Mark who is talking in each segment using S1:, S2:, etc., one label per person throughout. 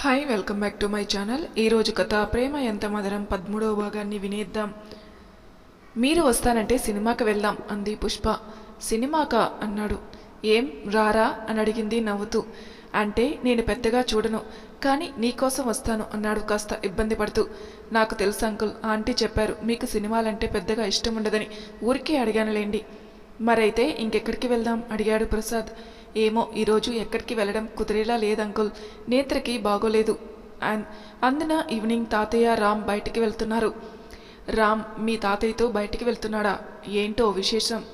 S1: Hi welcome back to my channel ఈరోజు కథ ప్రేమ ఎంత మధురం పదమూడవ భాగాన్ని వినేద్దాం. మీరు వస్తానంటే సినిమాకి వెళ్దాం అంది పుష్ప. సినిమాకా? అన్నాడు. ఏం? రారా? అని అడిగింది నవ్వుతూ. అంటే నేను పెద్దగా చూడను కానీ నీకోసం వస్తాను అన్నాడు కాస్త ఇబ్బంది పడుతూ. నాకు తెలుసు అంకుల్. ఆంటీ చెప్పారు మీకు సినిమాలంటే పెద్దగా ఇష్టం ఉండదని ఊరికే అడిగానులేండి. మరైతే ఇంకెక్కడికి వెళ్దాం? అడిగాడు ప్రసాద్. ఏమో ఈరోజు ఎక్కడికి వెళ్ళడం కుదిరేలా లేదంకుల్ నేత్రకి బాగోలేదు. అన్- అందున ఈవినింగ్ తాతయ్య రామ్ బయటికి వెళ్తున్నారు. రామ్ మీ తాతయ్యతో బయటికి వెళ్తున్నాడా? ఏంటో విశేషం.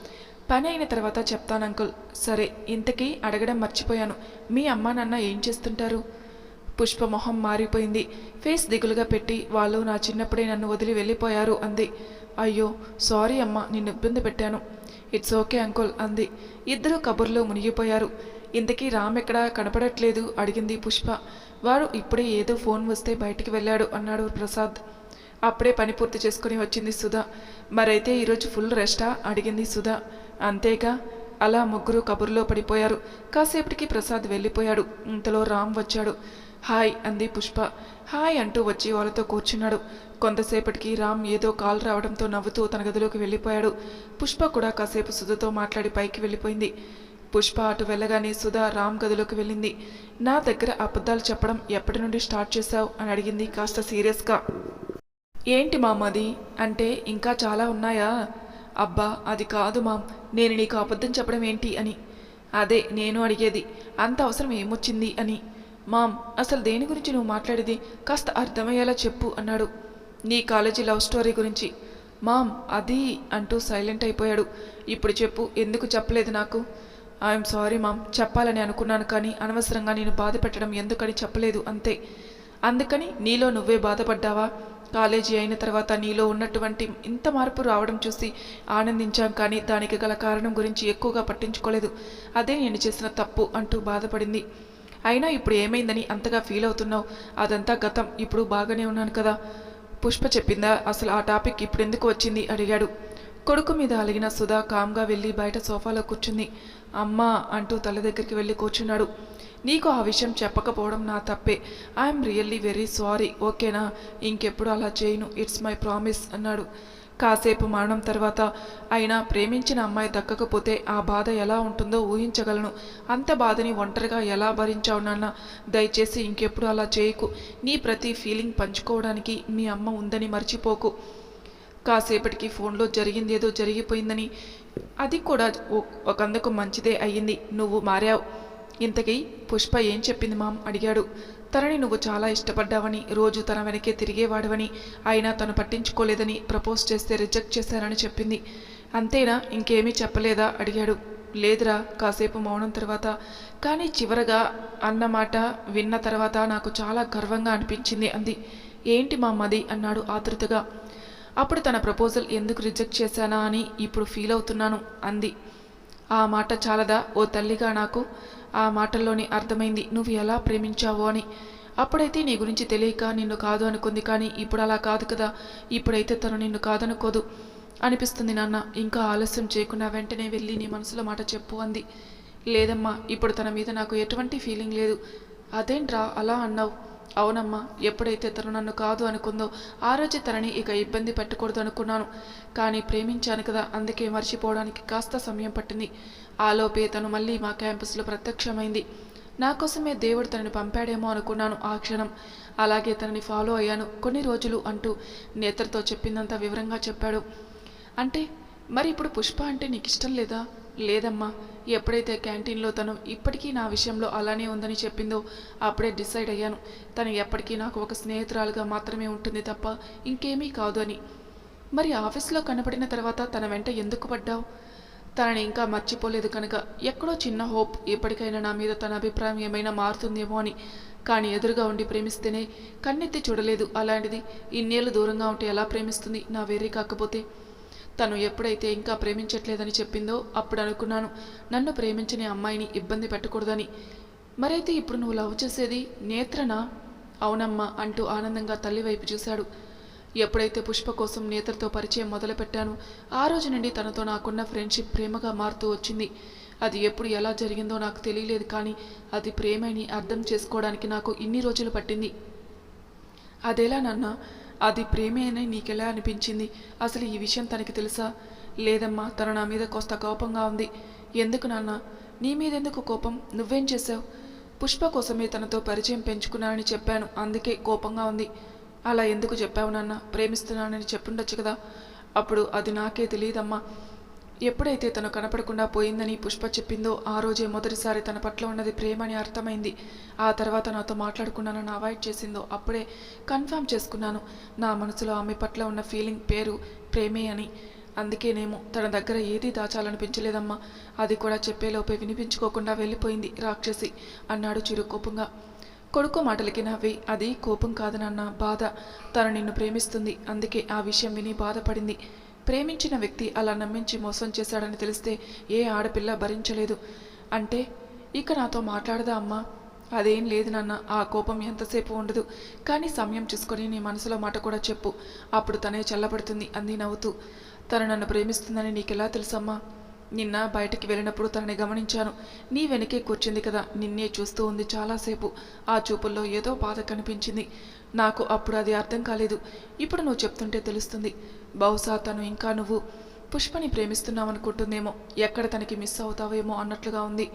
S1: పని అయిన తర్వాత చెప్తాను అంకుల్. సరే ఇంతకీ అడగడం మర్చిపోయాను. మీ అమ్మా నాన్న ఏం చేస్తుంటారు? పుష్ప మొహం మారిపోయింది. ఫేస్ దిగులుగా పెట్టి వాళ్ళు నా చిన్నప్పుడే నన్ను వదిలి వెళ్ళిపోయారు అంది. అయ్యో సారీ అమ్మా నిన్ను ఇబ్బంది పెట్టాను. ఇట్స్ ఓకే అంకుల్ అంది. ఇద్దరు కబుర్లో మునిగిపోయారు. ఇంతకీ రామ్ ఎక్కడా? కనపడట్లేదు అడిగింది పుష్ప. వాడు ఇప్పుడే ఏదో ఫోన్ వస్తే బయటికి వెళ్ళాడు అన్నాడు ప్రసాద్. అప్పుడే పని పూర్తి చేసుకుని వచ్చింది సుధా. మరైతే ఈరోజు ఫుల్ రెస్టా? అడిగింది సుధా. అంతేగా. అలా ముగ్గురు కబుర్లో పడిపోయారు. కాసేపటికి ప్రసాద్ వెళ్ళిపోయాడు. ఇంతలో రామ్ వచ్చాడు. హాయ్ అంది పుష్ప. హాయ్ అంటూ వచ్చి వాళ్ళతో కూర్చున్నాడు. కొంతసేపటికి రామ్ ఏదో కాల్ రావడంతో నవ్వుతూ తన గదిలోకి వెళ్ళిపోయాడు. పుష్ప కూడా కాసేపు సుధతో మాట్లాడి పైకి వెళ్ళిపోయింది. పుష్ప అటు వెళ్ళగానే సుధా రామ్ గదిలోకి వెళ్ళింది. నా దగ్గర అబద్ధాలు చెప్పడం ఎప్పటి నుండి స్టార్ట్ చేశావు? అని అడిగింది కాస్త సీరియస్గా. ఏంటి మామ్ అది? అంటే ఇంకా చాలా ఉన్నాయా? అబ్బా అది కాదు మామ్. నేను నీకు అబద్ధం చెప్పడం ఏంటి అని. అదే నేను అడిగేది. అంత అవసరం ఏమొచ్చింది అని. మామ్ అసలు దేని గురించి నువ్వు మాట్లాడేది? కాస్త అర్థమయ్యేలా చెప్పు అన్నాడు. నీ కాలేజీ లవ్ స్టోరీ గురించి. మామ్ అది అంటూ సైలెంట్ అయిపోయాడు. ఇప్పుడు చెప్పు ఎందుకు చెప్పలేదు నాకు? ఐఎమ్ సారీ మామ్ చెప్పాలని అనుకున్నాను కానీ అనవసరంగా నేను బాధ పెట్టడం ఎందుకని చెప్పలేదు అంతే. అందుకని నీలో నువ్వే బాధపడ్డావా? కాలేజీ అయిన తర్వాత నీలో ఉన్నటువంటి ఇంత మార్పు రావడం చూసి ఆనందించాం కానీ దానికి గల కారణం గురించి ఎక్కువగా పట్టించుకోలేదు. అదే నేను చేసిన తప్పు అంటూ బాధపడింది. అయినా ఇప్పుడు ఏమైందని అంతగా ఫీల్ అవుతున్నావు? అదంతా గతం. ఇప్పుడు బాగానే ఉన్నాను కదా. పుష్ప చెప్పిందా? అసలు ఆ టాపిక్ ఇప్పుడు ఎందుకు వచ్చింది? అడిగాడు. కొడుకు మీద అలిగిన సుధా కామ్గా వెళ్ళి బయట సోఫాలో కూర్చుంది. అమ్మా అంటూ తల దగ్గరికి వెళ్ళి కూర్చున్నాడు. నీకు ఆ విషయం చెప్పకపోవడం నా తప్పే. I'm really very sorry. ఓకేనా? ఇంకెప్పుడు అలా చేయను. ఇట్స్ మై ప్రామిస్ అన్నాడు. కాసేపు మరణం తర్వాత అయినా ప్రేమించిన అమ్మాయి దక్కకపోతే ఆ బాధ ఎలా ఉంటుందో ఊహించగలను. అంత బాధని ఒంటరిగా ఎలా భరించావు నాన్న? దయచేసి ఇంకెప్పుడు అలా చేయకు. నీ ప్రతి ఫీలింగ్ పంచుకోవడానికి మీ అమ్మ ఉందని మర్చిపోకు. కాసేపటికి ఫోన్లో జరిగిందేదో జరిగిపోయిందని. అది కూడా ఒకందుకు మంచిదే అయ్యింది. నువ్వు మారావు. ఇంతకీ పుష్ప ఏం చెప్పింది మామ్? అడిగాడు. తనని నువ్వు చాలా ఇష్టపడ్డావని రోజు తన వెనకే తిరిగేవాడవని అయినా తను పట్టించుకోలేదని ప్రపోజ్ చేస్తే రిజెక్ట్ చేశానని చెప్పింది. అంతేనా? ఇంకేమీ చెప్పలేదా? అడిగాడు. లేదురా కాసేపు మౌనం తర్వాత. కానీ చివరగా అన్నమాట విన్న తర్వాత నాకు చాలా గర్వంగా అనిపించింది అంది. ఏంటి మా మది? అన్నాడు ఆతృతగా. అప్పుడు తన ప్రపోజల్ ఎందుకు రిజెక్ట్ చేశానా అని ఇప్పుడు ఫీల్ అవుతున్నాను అంది. ఆ మాట చాలదా? ఓ తల్లిగా నాకు ఆ మాటల్లోని అర్థమైంది. నువ్వు ఎలా ప్రేమించావో అని. అప్పుడైతే నీ గురించి తెలియక నిన్ను కాదు అనుకుంది కానీ ఇప్పుడు అలా కాదు కదా. ఇప్పుడైతే తను నిన్ను కాదనుకోదు అనిపిస్తుంది నాన్న. ఇంకా ఆలస్యం చేయకుండా వెంటనే వెళ్ళి నీ మనసులో మాట చెప్పు అంది. లేదమ్మా ఇప్పుడు తన మీద నాకు ఎటువంటి ఫీలింగ్ లేదు. అదేంట్రా అలా అన్నావు? అవునమ్మా ఎప్పుడైతే తను నన్ను కాదు అనుకుందో ఆ రోజు తనని ఇక ఇబ్బంది పెట్టకూడదు అనుకున్నాను. కానీ ప్రేమించాను కదా అందుకే మర్చిపోవడానికి కాస్త సమయం పట్టింది. ఆలోపే తను మళ్ళీ మా క్యాంపస్లో ప్రత్యక్షమైంది. నా కోసమే దేవుడు తనని పంపాడేమో అనుకున్నాను ఆ క్షణం. అలాగే తనని ఫాలో అయ్యాను కొన్ని రోజులు అంటూ నేత్రతో చెప్పిందంతా వివరంగా చెప్పాడు. అంటే మరి ఇప్పుడు పుష్ప అంటే నీకు ఇష్టం లేదా? లేదమ్మా ఎప్పుడైతే క్యాంటీన్లో తను ఇప్పటికీ నా విషయంలో అలానే ఉందని చెప్పిందో అప్పుడే డిసైడ్ అయ్యాను. తను ఎప్పటికీ నాకు ఒక స్నేహితురాలుగా మాత్రమే ఉంటుంది తప్ప ఇంకేమీ కాదు అని. మరి ఆఫీస్లో కనపడిన తర్వాత తన వెంట ఎందుకు పడ్డావు? తనని ఇంకా మర్చిపోలేదు కనుక ఎక్కడో చిన్న హోప్ ఎప్పటికైనా నా మీద తన అభిప్రాయం ఏమైనా మారుతుందేమో అని. కానీ ఎదురుగా ఉండి ప్రేమిస్తేనే కన్నెత్తి చూడలేదు. అలాంటిది ఇన్నేళ్ళు దూరంగా ఉంటే ఎలా ప్రేమిస్తుంది? నా వేరే కాకపోతే తను ఎప్పుడైతే ఇంకా ప్రేమించట్లేదని చెప్పిందో అప్పుడు అనుకున్నాను నన్ను ప్రేమించని అమ్మాయిని ఇబ్బంది పెట్టకూడదని. మరైతే ఇప్పుడు నువ్వు లవ్ చేసేది నేత్రనా? అవునమ్మా అంటూ ఆనందంగా తల్లి వైపు చూశాడు. ఎప్పుడైతే పుష్ప కోసం నేత్రతో పరిచయం మొదలుపెట్టాను ఆ రోజు నుండి తనతో నాకున్న ఫ్రెండ్షిప్ ప్రేమగా మారుతూ వచ్చింది. అది ఎప్పుడు ఎలా జరిగిందో నాకు తెలియలేదు కానీ అది ప్రేమని అర్థం చేసుకోవడానికి నాకు ఇన్ని రోజులు పట్టింది. అదెలా నాన్న? అది ప్రేమే అని నీకెలా అనిపించింది? అసలు ఈ విషయం తనకి తెలుసా? లేదమ్మా తన నా మీద కోస్త కోపంగా ఉంది. ఎందుకు నాన్న? నీ మీదెందుకు కోపం? నువ్వేం చేశావు? పుష్ప కోసమే తనతో పరిచయం పెంచుకున్నానని చెప్పాను. అందుకే కోపంగా ఉంది. అలా ఎందుకు చెప్పావు నాన్న? ప్రేమిస్తున్నానని చెప్పుండొచ్చు కదా. అప్పుడు అది నాకే తెలియదమ్మా. ఎప్పుడైతే తను కనపడకుండా పోయిందని పుష్ప చెప్పిందో ఆ రోజే మొదటిసారి తన పట్ల ఉన్నది ప్రేమ అని అర్థమైంది. ఆ తర్వాత నాతో మాట్లాడుకున్నానని అవాయిడ్ చేసిందో అప్పుడే కన్ఫర్మ్ చేసుకున్నాను. నా మనసులో ఆమె పట్ల ఉన్న ఫీలింగ్ పేరు ప్రేమే అని. అందుకేనేమో తన దగ్గర ఏదీ దాచాలనిపించలేదమ్మా. అది కూడా చెప్పేలోపే వినిపించుకోకుండా వెళ్ళిపోయింది రాక్షసి అన్నాడు చిరుకోపంగా కొడుకు మాటలకి నవ్వి అది కోపం కాదు నాన్న బాధ. తను నిన్ను ప్రేమిస్తుంది. అందుకే ఆ విషయం విని బాధపడింది. ప్రేమించిన వ్యక్తి అలా నమ్మించి మోసం చేశాడని తెలిస్తే ఏ ఆడపిల్ల భరించలేదు. అంటే ఇక నాతో మాట్లాడదా అమ్మా? అదేం లేదు నాన్న ఆ కోపం ఎంతసేపు ఉండదు. కానీ సమయం చూసుకొని నీ మనసులో మాట కూడా చెప్పు. అప్పుడు తనే చల్లబడుతుంది అంది నవ్వుతూ. తను నన్ను ప్రేమిస్తుందని నీకెలా తెలుసమ్మా? నిన్న బయటికి వెళ్ళినప్పుడు తనని గమనించాను. నీ వెనకే కూర్చుంది కదా నిన్నే చూస్తూ ఉంది చాలాసేపు. ఆ చూపుల్లో ఏదో బాధ కనిపించింది. నాకు అప్పుడు అది అర్థం కాలేదు. ఇప్పుడు నువ్వు చెప్తుంటే తెలుస్తుంది. బహుశా తను ఇంకా నువ్వు పుష్పని ప్రేమిస్తున్నావనుకుంటుందేమో. ఎక్కడ తనకి మిస్ అవుతావేమో అన్నట్లుగా ఉంది.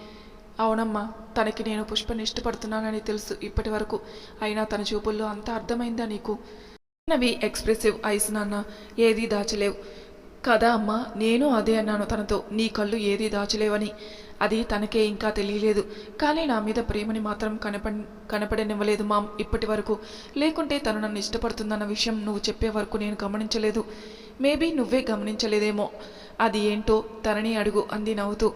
S1: అవునమ్మా తనకి నేను పుష్పని ఇష్టపడుతున్నానని తెలుసు ఇప్పటి వరకు అయినా తన చూపుల్లో అంత అర్థమైందా నీకు? నవి ఎక్స్ప్రెసివ్ ఐస్ నాన్న ఏదీ దాచలేవు. కదా అమ్మా నేను అదే అన్నాను తనతో. నీ కళ్ళు ఏదీ దాచలేవని. అది తనకే ఇంకా తెలియలేదు. కానీ నా మీద ప్రేమని మాత్రం కనప కనపడనివ్వలేదు మామ్. ఇప్పటి వరకు లేకుంటే తను నన్ను ఇష్టపడుతుందన్న విషయం నువ్వు చెప్పే వరకు నేను గమనించలేదు. మేబీ నువ్వే గమనించలేదేమో. అది ఏంటో తనని అడుగు అంది నవ్వుతూ.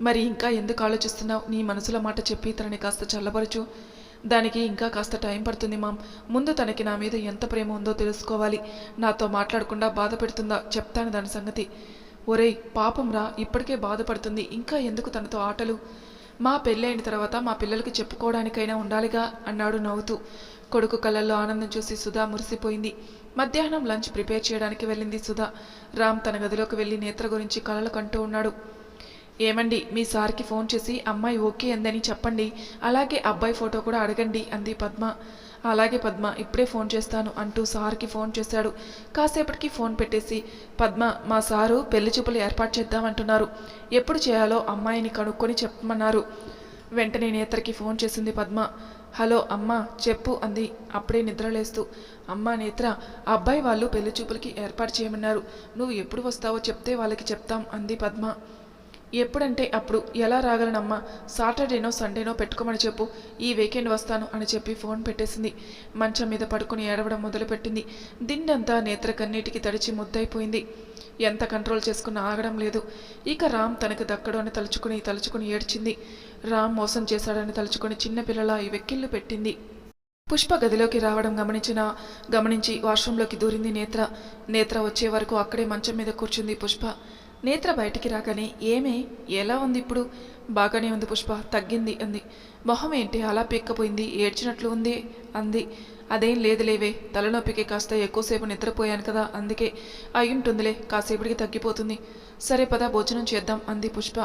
S1: మరి ఇంకా ఎందుకు ఆలోచిస్తున్నావు? నీ మనసులో మాట చెప్పి తనని కాస్త చల్లబరచు. దానికి ఇంకా కాస్త టైం పడుతుంది మామ్. ముందు తనకి నా మీద ఎంత ప్రేమ ఉందో తెలుసుకోవాలి. నాతో మాట్లాడకుండా బాధ పెడుతుందా? చెప్తాను దాని సంగతి. ఒరేయ్ పాపం రా ఇప్పటికే బాధపడుతుంది. ఇంకా ఎందుకు తనతో ఆటలు? మా పెళ్ళైన తర్వాత మా పిల్లలకి చెప్పుకోవడానికైనా ఉండాలిగా అన్నాడు నవ్వుతూ. కొడుకు కళ్ళల్లో ఆనందం చూసి సుధా మురిసిపోయింది. మధ్యాహ్నం లంచ్ ప్రిపేర్ చేయడానికి వెళ్ళింది సుధా. రామ్ తన గదిలోకి వెళ్ళి నేత్ర గురించి కలలు కంటూ ఉన్నాడు. ఏమండి మీ సార్కి ఫోన్ చేసి అమ్మాయి ఓకే అందని చెప్పండి. అలాగే అబ్బాయి ఫోటో కూడా అడగండి అంది పద్మ. అలాగే పద్మ ఇప్పుడే ఫోన్ చేస్తాను అంటూ సార్కి ఫోన్ చేశాడు. కాసేపటికి ఫోన్ పెట్టేసి పద్మ మా సారు పెళ్ళి చూపులు ఏర్పాటు చేద్దామంటున్నారు ఎప్పుడు చేయాలో అమ్మాయిని కనుక్కొని చెప్పమన్నారు. వెంటనే నేత్రకి ఫోన్ చేసింది పద్మ. హలో అమ్మ చెప్పు అంది. అప్పుడే నిద్రలేస్తూ అమ్మ నేత్ర అబ్బాయి వాళ్ళు పెళ్ళి చూపులకి ఏర్పాటు చేయమన్నారు. నువ్వు ఎప్పుడు వస్తావో చెప్తే వాళ్ళకి చెప్తాం అంది పద్మ. ఎప్పుడంటే అప్పుడు ఎలా రాగలనమ్మా? సాటర్డేనో సండేనో పెట్టుకోమని చెప్పు. ఈ వీకెండ్ వస్తాను అని చెప్పి ఫోన్ పెట్టేసింది. మంచం మీద పడుకుని ఏడవడం మొదలుపెట్టింది. దిన్నంతా నేత్ర కన్నీటికి తడిచి ముద్దైపోయింది ఎంత కంట్రోల్ చేసుకున్నా ఆగడం లేదు. ఇక రామ్ తనకు దక్కడు అని తలుచుకుని తలుచుకుని ఏడ్చింది. రామ్ మోసం చేశాడని తలుచుకుని చిన్నపిల్లల ఈ వెక్కిళ్ళు పెట్టింది. పుష్ప గదిలోకి రావడం గమనించిన గమనించి వాష్రూంలోకి దూరింది నేత్ర. నేత్ర వచ్చే వరకు అక్కడే మంచం మీద కూర్చుంది పుష్ప. నేత్ర బయటికి రాగానే ఏమే ఎలా ఉంది ఇప్పుడు? బాగానే ఉంది పుష్ప తగ్గింది అంది. మొహం ఏంటి? అలా పీక్కపోయింది ఏడ్చినట్లు ఉంది అంది. అదేం లేదులేవే తలనొప్పికి కాస్త ఎక్కువసేపు నిద్రపోయాను కదా అందుకే అయ్యుంటుందిలే కాసేపటికి తగ్గిపోతుంది. సరే పద భోజనం చేద్దాం అంది పుష్ప.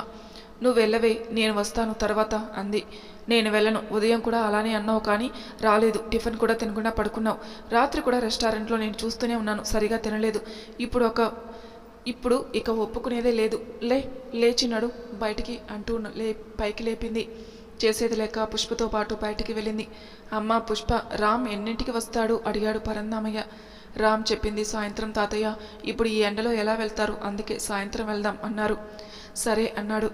S1: నువ్వు వెళ్ళవే నేను వస్తాను తర్వాత అంది. నేను వెళ్ళను ఉదయం కూడా అలానే అన్నావు కానీ రాలేదు టిఫిన్ కూడా తినకుండా పడుకున్నావు. రాత్రి కూడా రెస్టారెంట్లో నేను చూస్తూనే ఉన్నాను సరిగా తినలేదు. ఇప్పుడు ఒక ఇప్పుడు ఇక ఒప్పుకునేదే లేదు. లే లేచినడు బయటికి అంటూ లే పైకి లేపింది. చేసేది లేక పుష్పతో పాటు బయటికి వెళ్ళింది. అమ్మ పుష్ప రామ్ ఎన్నింటికి వస్తాడు? అడిగాడు పరందామయ్య రామ్ చెప్పింది సాయంత్రం తాతయ్య ఇప్పుడు ఈ ఎండలో ఎలా వెళ్తారు? అందుకే సాయంత్రం వెళ్దాం అన్నారు. సరే అన్నాడు.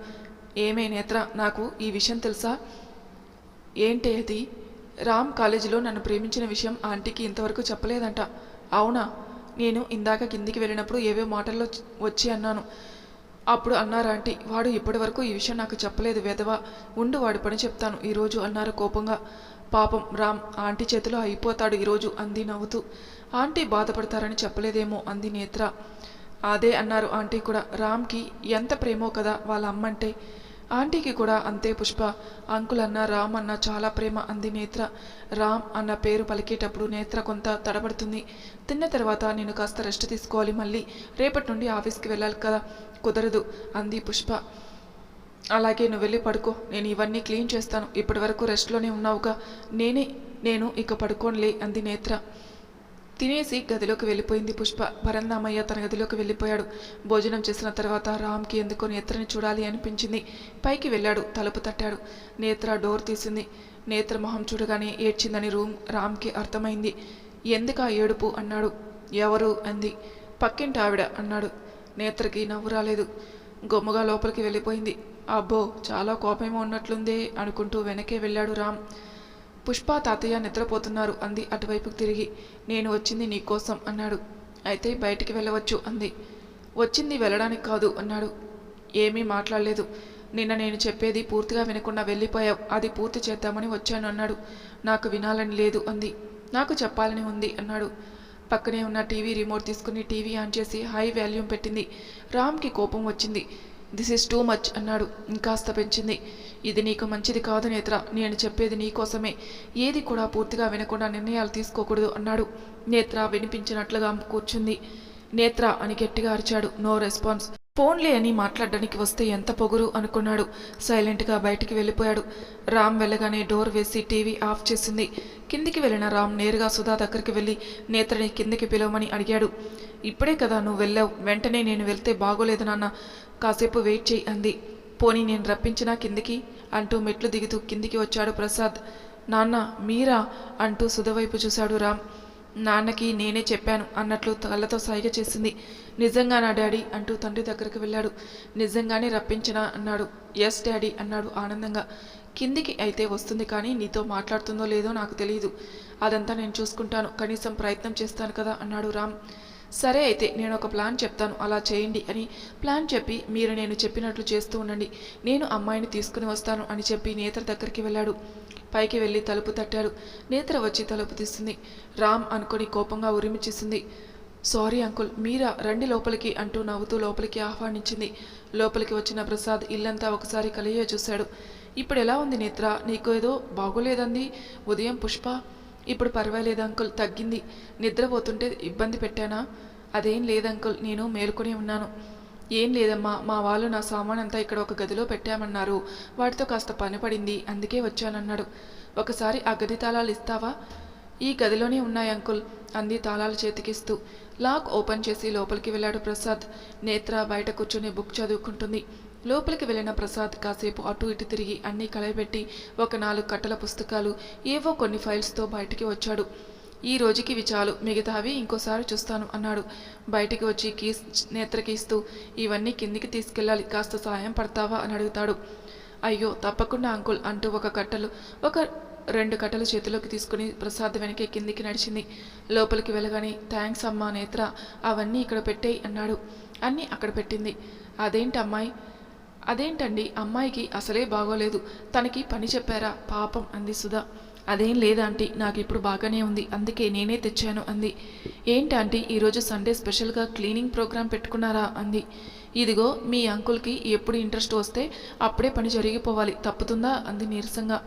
S1: ఏమే నేత్ర నాకు ఈ విషయం తెలుసా? ఏంటి అది? రామ్ కాలేజీలో నన్ను ప్రేమించిన విషయం ఆంటీకి ఇంతవరకు చెప్పలేదంట. అవునా? నేను ఇందాక కిందికి వెళ్ళినప్పుడు ఏవో మాటల్లో వచ్చి అన్నాను. అప్పుడు అన్నారు ఆంటీ వాడు ఇప్పటి వరకు ఈ విషయం నాకు చెప్పలేదు వెధవా. ఉండు వాడి పని చెప్తాను. ఈరోజు అన్నారు కోపంగా. పాపం రామ్ ఆంటీ చేతిలో అయిపోతాడు ఈరోజు అంది నవ్వుతూ. ఆంటీ బాధపడతారని చెప్పలేదేమో అంది నేత్ర. అదే అన్నారు ఆంటీ కూడా. రామ్కి ఎంత ప్రేమో కదా వాళ్ళ అమ్మంటే. ఆంటీకి కూడా అంతే పుష్ప. అంకుల్ అన్న రామ్ అన్న చాలా ప్రేమ అంది నేత్ర. రామ్ అన్న పేరు పలికేటప్పుడు నేత్ర కొంత తడబడుతుంది. తిన్న తర్వాత నేను కాస్త రెస్ట్ తీసుకోవాలి మళ్ళీ. రేపటి నుండి ఆఫీస్కి వెళ్ళాలి కదా కుదరదు అంది పుష్ప. అలాగే నువ్వు వెళ్ళి పడుకో నేను ఇవన్నీ క్లీన్ చేస్తాను. ఇప్పటి వరకు రెస్ట్లోనే ఉన్నావుగా. నేనే నేను ఇక పడుకోనిలే అంది నేత్ర. తినేసి గదిలోకి వెళ్ళిపోయింది పుష్ప. పరందామయ్య తన గదిలోకి వెళ్ళిపోయాడు. భోజనం చేసిన తర్వాత రామ్కి ఎందుకో నేత్రని చూడాలి అనిపించింది. పైకి వెళ్ళాడు. తలుపు తట్టాడు. నేత్ర డోర్ తీసింది. నేత్ర మొహం చూడగానే ఏడ్చిందని రూమ్ రామ్కి అర్థమైంది. ఎందుకా ఏడుపు? అన్నాడు. ఎవరు? అంది. పక్కింటి ఆవిడ అన్నాడు. నేత్రకి నవ్వు రాలేదు. గొమ్మగా లోపలికి వెళ్ళిపోయింది. అబ్బో చాలా కోపమేమో ఉన్నట్లుందే అనుకుంటూ వెనకే వెళ్ళాడు రామ్. పుష్ప తాతయ్య నిద్రపోతున్నారు అంది. అటువైపుకు తిరిగి. నేను వచ్చింది నీకోసం అన్నాడు. అయితే బయటికి వెళ్ళవచ్చు అంది. వచ్చింది వెళ్ళడానికి కాదు అన్నాడు. ఏమీ మాట్లాడలేదు. నిన్న నేను చెప్పేది పూర్తిగా వినకుండా వెళ్ళిపోయావు. అది పూర్తి చేద్దామని వచ్చాను అన్నాడు. నాకు వినాలని లేదు అంది. నాకు చెప్పాలని ఉంది అన్నాడు. పక్కనే ఉన్న టీవీ రిమోట్ తీసుకుని టీవీ ఆన్ చేసి హై వాల్యూమ్ పెట్టింది. రామ్కి కోపం వచ్చింది. దిస్ ఇస్ టూ మచ్ అన్నాడు. ఇంకాస్త పెంచింది. ఇది నీకు మంచిది కాదు నేత్ర. నేను చెప్పేది నీకోసమే ఏది కూడా పూర్తిగా వినకుండా నిర్ణయాలు తీసుకోకూడదు అన్నాడు. నేత్ర వినిపించినట్లుగా కూర్చుంది. నేత్ర అని గట్టిగా అరిచాడు. No response. ఫోన్లే అని మాట్లాడడానికి వస్తే ఎంత పొగురు అనుకున్నాడు. సైలెంట్గా బయటికి వెళ్ళిపోయాడు. రామ్ వెళ్ళగానే డోర్ వేసి టీవీ ఆఫ్ చేసింది. కిందికి వెళ్ళిన రామ్ నేరుగా సుధా దగ్గరికి వెళ్ళి నేత్రని కిందికి పిలవమని అడిగాడు. ఇప్పుడే కదా నువ్వు వెళ్ళావు. వెంటనే నేను వెళ్తే బాగోలేదు నాన్న. కాసేపు వెయిట్ చేయి అంది. పోనీ నేను రప్పించినా కిందికి అంటూ మెట్లు దిగుతూ కిందికి వచ్చాడు ప్రసాద్. నాన్న మీరా? అంటూ సుధవైపు చూశాడు రామ్. నాన్నకి నేనే చెప్పాను అన్నట్లు కళ్ళతో సైగ చేసింది. నిజంగా నా డాడీ? అంటూ తండ్రి దగ్గరికి వెళ్ళాడు. నిజంగానే రప్పించినా అన్నాడు. ఎస్ డాడీ అన్నాడు ఆనందంగా. కిందికి అయితే వస్తుంది కానీ నీతో మాట్లాడుతుందో లేదో నాకు తెలియదు అదంతా నేను చూసుకుంటాను. కనీసం ప్రయత్నం చేస్తాను కదా అన్నాడు రామ్. సరే అయితే నేను ఒక ప్లాన్ చెప్తాను అలా చేయండి అని ప్లాన్ చెప్పి మీరు నేను చెప్పినట్లు చేస్తూ ఉండండి. నేను అమ్మాయిని తీసుకుని వస్తాను అని చెప్పి నేత్ర దగ్గరికి వెళ్ళాడు. పైకి వెళ్ళి తలుపు తట్టాడు. నేత్ర వచ్చి తలుపు తీస్తుంది. రామ్ అనుకొని కోపంగా ఉరిమిచ్చేసింది. సారీ అంకుల్ మీరా రండి లోపలికి అంటూ నవ్వుతూ లోపలికి ఆహ్వానించింది. లోపలికి వచ్చిన ప్రసాద్ ఇల్లంతా ఒకసారి కలియే చూశాడు. ఇప్పుడు ఎలా ఉంది నేత్ర? నీకు ఏదో బాగోలేదంది ఉదయం పుష్ప ఇప్పుడు పర్వాలేదు అంకుల్. తగ్గింది. నిద్రపోతుంటే ఇబ్బంది పెట్టానా? అదేం లేదు అంకుల్. నేను మేలుకొని ఉన్నాను. ఏం లేదమ్మా. మా వాళ్ళు నా సామాన్ అంతా ఇక్కడ ఒక గదిలో పెట్టామన్నారు. వాటితో కాస్త పని పడింది. అందుకే వచ్చానన్నాడు. ఒకసారి ఆ గది తాళాలు ఇస్తావా? ఈ గదిలోనే ఉన్నాయి అంకుల్. అంది తాళాలు చేతికిస్తూ. లాక్ ఓపెన్ చేసి లోపలికి వెళ్ళాడు ప్రసాద్. నేత్ర బయట కూర్చొని బుక్ చదువుకుంటుంది. లోపలికి వెళ్ళిన ప్రసాద్ కాసేపు అటు ఇటు తిరిగి అన్నీ కలయబెట్టి ఒక నాలుగు కట్టల పుస్తకాలు ఏవో కొన్ని ఫైల్స్తో బయటికి వచ్చాడు. ఈ రోజుకి ఇవి చాలు మిగతావి ఇంకోసారి చూస్తాను అన్నాడు. బయటికి వచ్చి కీస్ నేత్రకి ఇస్తూ ఇవన్నీ కిందికి తీసుకెళ్ళాలి కాస్త సాయం పడతావా అని అడుగుతాడు. అయ్యో తప్పకుండా అంకుల్ అంటూ ఒక కట్టలు ఒక రెండు కట్టలు చేతిలోకి తీసుకుని ప్రసాద్ వెనకే కిందికి నడిచింది. లోపలికి వెళ్ళగానే థ్యాంక్స్ అమ్మా నేత్ర అవన్నీ ఇక్కడ పెట్టేయి అన్నాడు. అన్నీ అక్కడ పెట్టింది. అదేంటి అమ్మాయి అదేంటండి? అమ్మాయికి అసలే బాగోలేదు. తనకి పని చెప్పారా? పాపం అంది సుధా. అదేం లేదాంటీ నాకు ఇప్పుడు బాగానే ఉంది. అందుకే నేనే తెచ్చాను అంది. ఏంటి ఆంటీ ఈరోజు సండే స్పెషల్గా క్లీనింగ్ ప్రోగ్రాం పెట్టుకున్నారా? అంది. ఇదిగో మీ అంకుల్కి ఎప్పుడు ఇంట్రెస్ట్ వస్తే అప్పుడే పని జరిగిపోవాలి. తప్పుతుందా? అంది నీరసంగా.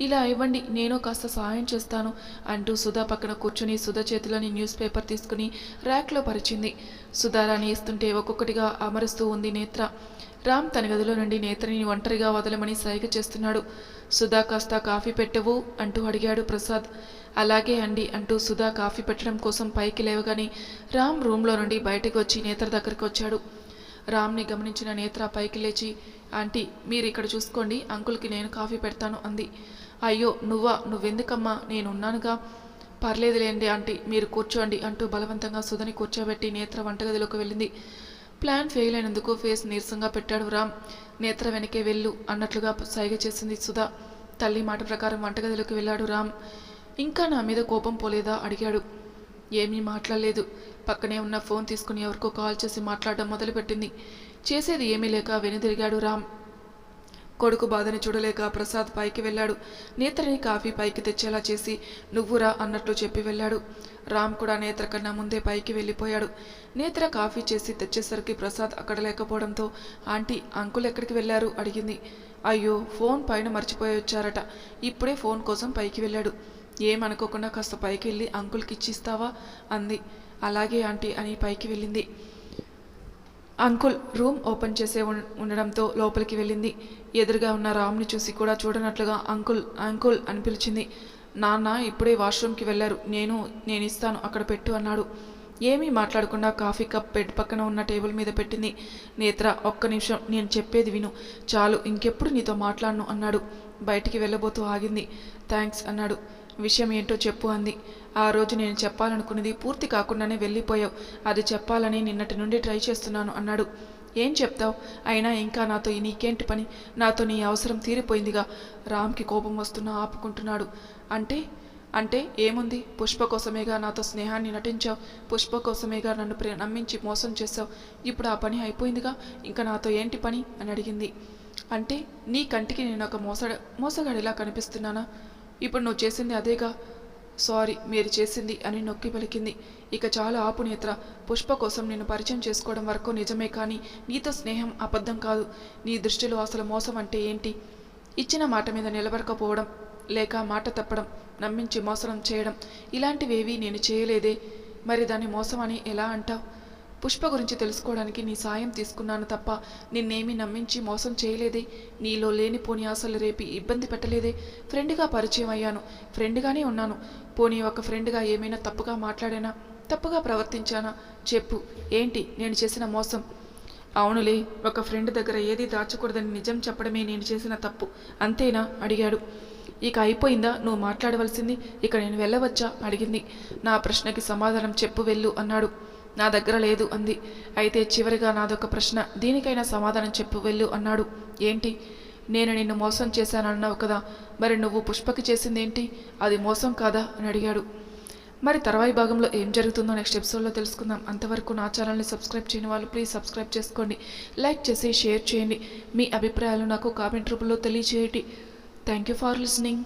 S1: ఇలా ఇవ్వండి నేను కాస్త సహాయం చేస్తాను అంటూ సుధా పక్కన కూర్చుని సుధా చేతిలోని న్యూస్ పేపర్ తీసుకుని ర్యాక్లో పరిచింది. సుధారాణి ఇస్తుంటే ఒక్కొక్కటిగా అమరుస్తూ ఉంది నేత్ర. రామ్ తన గదిలో నుండి నేత్రిని ఒంటరిగా వదలమని సైగ చేస్తున్నాడు. సుధా కాస్త కాఫీ పెట్టవు అంటూ అడిగాడు ప్రసాద్. అలాగే అండి అంటూ సుధా కాఫీ పెట్టడం కోసం పైకి లేవగానే రామ్ రూమ్లో నుండి బయటకు వచ్చి నేత్ర దగ్గరికి వచ్చాడు. రామ్ని గమనించిన నేత్ర పైకి లేచి ఆంటీ మీరు ఇక్కడ చూసుకోండి అంకుల్కి నేను కాఫీ పెడతాను అంది. అయ్యో నువ్వా? నువ్వెందుకమ్మా? నేనున్నానుగా. పర్లేదులేండి ఆంటీ మీరు కూర్చోండి అంటూ బలవంతంగా సుధని కూర్చోబెట్టి నేత్ర వంటగదిలోకి వెళ్ళింది. ప్లాన్ ఫెయిల్ అయినందుకు ఫేస్ నీరసంగా పెట్టాడు రామ్ నేత్ర వెనకే వెళ్ళు అన్నట్లుగా సైగ చేసింది సుధా. తల్లి మాట ప్రకారం వంటగదిలోకి వెళ్ళాడు రామ్ ఇంకా నా మీద కోపం పోలేదా? అడిగాడు. ఏమీ మాట్లాడలేదు. పక్కనే ఉన్న ఫోన్ తీసుకుని ఎవరికో కాల్ చేసి మాట్లాడడం మొదలుపెట్టింది. చేసేది ఏమీ లేక వెనుదిరిగాడు రామ్ కొడుకు బాధని చూడలేక ప్రసాద్ పైకి వెళ్ళాడు. నేత్రని కాఫీ పైకి తెచ్చేలా చేసి నువ్వురా అన్నట్లు చెప్పి వెళ్ళాడు. రామ్ కూడా నేత్ర కన్నా ముందే పైకి వెళ్ళిపోయాడు. నేత్ర కాఫీ చేసి తెచ్చేసరికి ప్రసాద్ అక్కడ లేకపోవడంతో ఆంటీ అంకుల్ ఎక్కడికి వెళ్ళారు? అడిగింది. అయ్యో ఫోన్ పైన మర్చిపోయి వచ్చారట. ఇప్పుడే ఫోన్ కోసం పైకి వెళ్ళాడు. ఏమనుకోకుండా కాస్త పైకి వెళ్ళి అంకుల్కి ఇచ్చిస్తావా? అంది. అలాగే ఆంటీ అని పైకి వెళ్ళింది. అంకుల్ రూమ్ ఓపెన్ చేసే ఉండడంతో లోపలికి వెళ్ళింది. ఎదురుగా ఉన్న రామ్ని చూసి కూడా చూడనట్లుగా అంకుల్ అంకుల్ అని పిలిచింది. నాన్న ఇప్పుడే వాష్రూమ్కి వెళ్ళారు. నేను నేను ఇస్తాను అక్కడ పెట్టు అన్నాడు. ఏమీ మాట్లాడకుండా కాఫీ కప్ బెడ్ పక్కన ఉన్న టేబుల్ మీద పెట్టింది. నేత్ర ఒక్క నిమిషం నేను చెప్పేది విను. చాలు ఇంకెప్పుడు నీతో మాట్లాడను అన్నాడు. బయటికి వెళ్ళబోతూ ఆగింది. థ్యాంక్స్ అన్నాడు. విషయం ఏంటో చెప్పు అంది. ఆ రోజు నేను చెప్పాలనుకున్నది పూర్తి కాకుండానే వెళ్ళిపోయావు. అది చెప్పాలని నిన్నటి నుండి ట్రై చేస్తున్నాను అన్నాడు. ఏం చెప్తావు? అయినా ఇంకా నాతో నీకేంటి పని? నాతో నీ అవసరం తీరిపోయిందిగా. రామ్కి కోపం వస్తున్నా ఆపుకుంటున్నాడు. అంటే? అంటే ఏముంది? పుష్ప కోసమేగా నాతో స్నేహాన్ని నటించావు? పుష్ప కోసమేగా నన్ను ప్రే నమ్మించి మోసం చేశావు? ఇప్పుడు ఆ పని అయిపోయిందిగా? ఇంకా నాతో ఏంటి పని? అని అడిగింది. అంటే? నీ కంటికి నేను ఒక మోసడ మోసగాడిలా కనిపిస్తున్నానా? ఇప్పుడు నువ్వు చేసింది అదేగా? సారీ మీరు చేసింది అని నొక్కి పలికింది. ఇక చాలా ఆపు నేత్ర పుష్ప కోసం నేను పరిచయం చేసుకోవడం వరకు నిజమే కానీ నీతో స్నేహం అబద్ధం కాదు. నీ దృష్టిలో అసలు మోసం అంటే ఏంటి? ఇచ్చిన మాట మీద నిలబడకపోవడం లేక మాట తప్పడం నమ్మించి మోసం చేయడం ఇలాంటివేవీ నేను చేయలేదే. మరి దాన్ని మోసం అని ఎలా అంటావు? పుష్ప గురించి తెలుసుకోవడానికి నీ సాయం తీసుకున్నాను తప్ప నిన్నేమీ నమ్మించి మోసం చేయలేదే. నీలో లేనిపోని ఆశలు రేపి ఇబ్బంది పెట్టలేదే. ఫ్రెండ్గా పరిచయం అయ్యాను. ఫ్రెండ్గానే ఉన్నాను. పోనీ ఒక ఫ్రెండ్గా ఏమైనా తప్పుగా మాట్లాడానా? తప్పుగా ప్రవర్తించానా? చెప్పు. ఏంటి? నేను చేసిన మోసం. అవునులే ఒక ఫ్రెండ్ దగ్గర ఏది దాచకూడదని నిజం చెప్పడమే నేను చేసిన తప్పు. అంతేనా? అడిగాడు. ఇక అయిపోయిందా? నువ్వు మాట్లాడవలసింది. ఇక నేను వెళ్ళవచ్చా? అడిగింది. నా ప్రశ్నకి సమాధానం చెప్పు వెళ్ళు అన్నాడు. నా దగ్గర లేదు అంది. అయితే చివరిగా నాదొక ప్రశ్న దీనికైనా సమాధానం చెప్పు వెళ్ళు అన్నాడు. ఏంటి? నేను నిన్ను మోసం చేశానన్నావు కదా మరి నువ్వు పుష్పకి చేసిందేంటి? అది మోసం కాదా? అని అడిగాడు. మరి తర్వాయి భాగంలో ఏం జరుగుతుందో నెక్స్ట్ ఎపిసోడ్లో తెలుసుకుందాం. అంతవరకు నా ఛానల్ని సబ్స్క్రైబ్ చేయని వాళ్ళు ప్లీజ్ సబ్స్క్రైబ్ చేసుకోండి. లైక్ చేసి షేర్ చేయండి. మీ అభిప్రాయాలు నాకు కామెంట్ రూపంలో తెలియజేయండి థ్యాంక్ యూ ఫర్ లిసనింగ్.